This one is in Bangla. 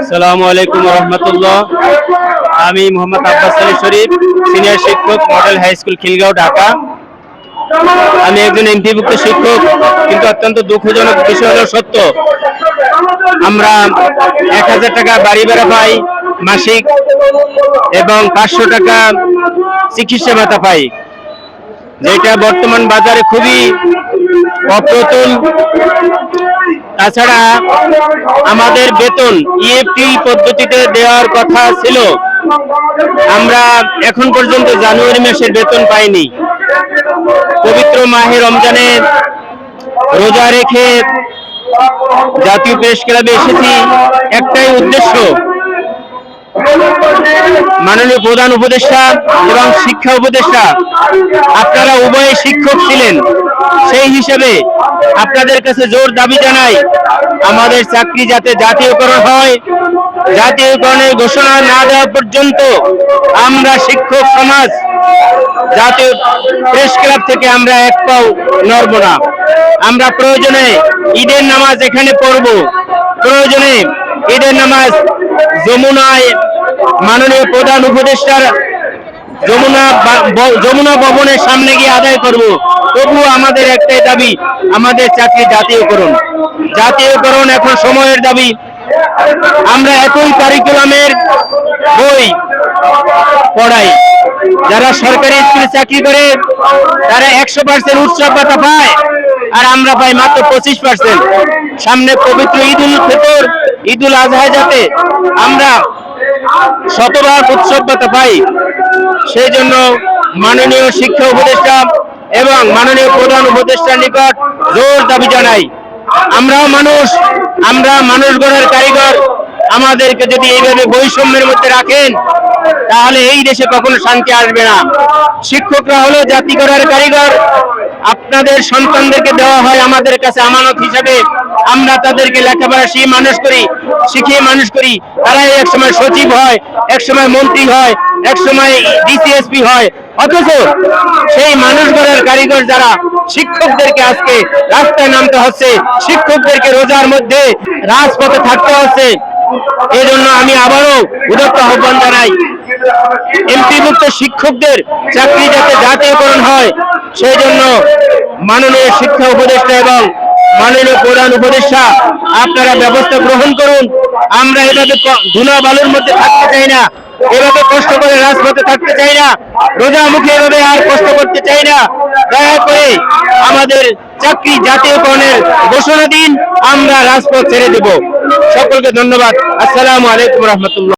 আসসালামু আলাইকুম রহমতুল্লাহ আমি মোহাম্মদ আব্বাস আলী শরীফ সিনিয়র শিক্ষক model high school Khilgaon, Dhaka. আমি একজন এমপিভুক্ত শিক্ষক, কিন্তু অত্যন্ত দুঃখজনক বিষয় হলো সত্য। আমরা এক হাজার টাকা বাড়ি ভাড়া পাই, মাসিক, এবং পাঁচশো টাকা চিকিৎসা ভাতা পাই। যেটা বর্তমান বাজারে খুবই অপ্রতুল। তাছাড়া আমাদের বেতন ইএফটি পদ্ধতিতে দেওয়ার কথা ছিল। আমরা এখন পর্যন্ত জানুয়ারি মাসের বেতন পাইনি। পবিত্র মাহে রমজানে রোজা রেখে জাতীয় প্রেস ক্লাবে এসেছি। একটাই উদ্দেশ্য মাননীয় প্রধান উপদেষ্টা এবং শিক্ষা উপদেষ্টা, আপনারা উভয় শিক্ষক ছিলেন। সেই হিসেবে আপনাদের কাছে জোর দাবি জানাই, আমাদের চাকরি যাতে জাতীয়করণ হয়, জাতীয়করণের ঘোষণা না দেওয়া পর্যন্ত আমরা শিক্ষক সমাজ জাতীয় প্রেস ক্লাব থেকে আমরা এক পাও নড়ব না। আমরা প্রয়োজনে ঈদের নামাজ এখানে পড়ব, প্রয়োজনে ঈদের নামাজ যমুনায় মাননীয় প্রধান উপদেষ্টার যমুনা যমুনা ভবনের সামনে গিয়ে আদায় করব। তবুও আমাদের একটাই দাবি, আমাদের চাকরি জাতীয়করণ। জাতীয়করণ এখন সময়ের দাবি। আমরা একই কারিকুলামের বই পড়াই। যারা সরকারি স্কুলে চাকরি করে, তারা একশো পার্সেন্ট উৎসব ভাতা পায়। আর আমরা পাই মাত্র পঁচিশ পার্সেন্ট সামনে পবিত্র ঈদ উল ফিতর ঈদ উল আজহায় যাতে আমরা শতভাগ উৎসব ভাতা পাই, সেই জন্য মাননীয় শিক্ষা উপদেষ্টা এবং মাননীয় প্রধান উপদেষ্টার নিকট জোর দাবি জানাই। আমরাও মানুষ, আমরা মানুষ গড়ার কারিগর। আমাদেরকে যদি এইভাবে বৈষম্যের মধ্যে রাখেন, তাহলে এই দেশে কখনো শান্তি আসবে না। শিক্ষকরা হলো জাতি গড়ার কারিগর আপনাদের সন্তানদেরকে দেওয়া হয় আমাদের কাছে আমানত হিসাবে। আমরা তাদেরকে লেখাপড়া শিখিয়ে মানুষ করি, শিখিয়ে মানুষ করি। তারাই এক সময় সচিব হয়, এক সময় মন্ত্রী হয়, এক সময় ডিসিএসপি হয়। অথচ সেই মানুষ গড়ার কারিগর যারা শিক্ষকদেরকে আজকে রাস্তায় নামতে হচ্ছে, শিক্ষকদেরকে রোজার মধ্যে রাজপথে থাকতে হচ্ছে। এই জন্য আমি আবারও উদত্ত আহ্বান জানাই এমপিভুক্ত শিক্ষকদের চাকরি যাতে জাতীয়করণ হয় সেই জন্য মাননীয় শিক্ষা উপদেষ্টা এবং মাননীয় প্রধান উপদেষ্টা, আপনারা ব্যবস্থা গ্রহণ করুন। আমরা এভাবে ধুলা বালুর মধ্যে থাকতে চাই না। এভাবে কষ্ট করে রাজপথে থাকতে চাই না। রোজা মুখে এভাবে আর কষ্ট করতে চাই না। দয়া করে আমাদের চাকরি জাতীয়করণের ঘোষণা দিন, আমরা রাজপথ ছেড়ে দেব। সকলকে ধন্যবাদ। আসসালামু আলাইকুম রহমতুল্লাহ।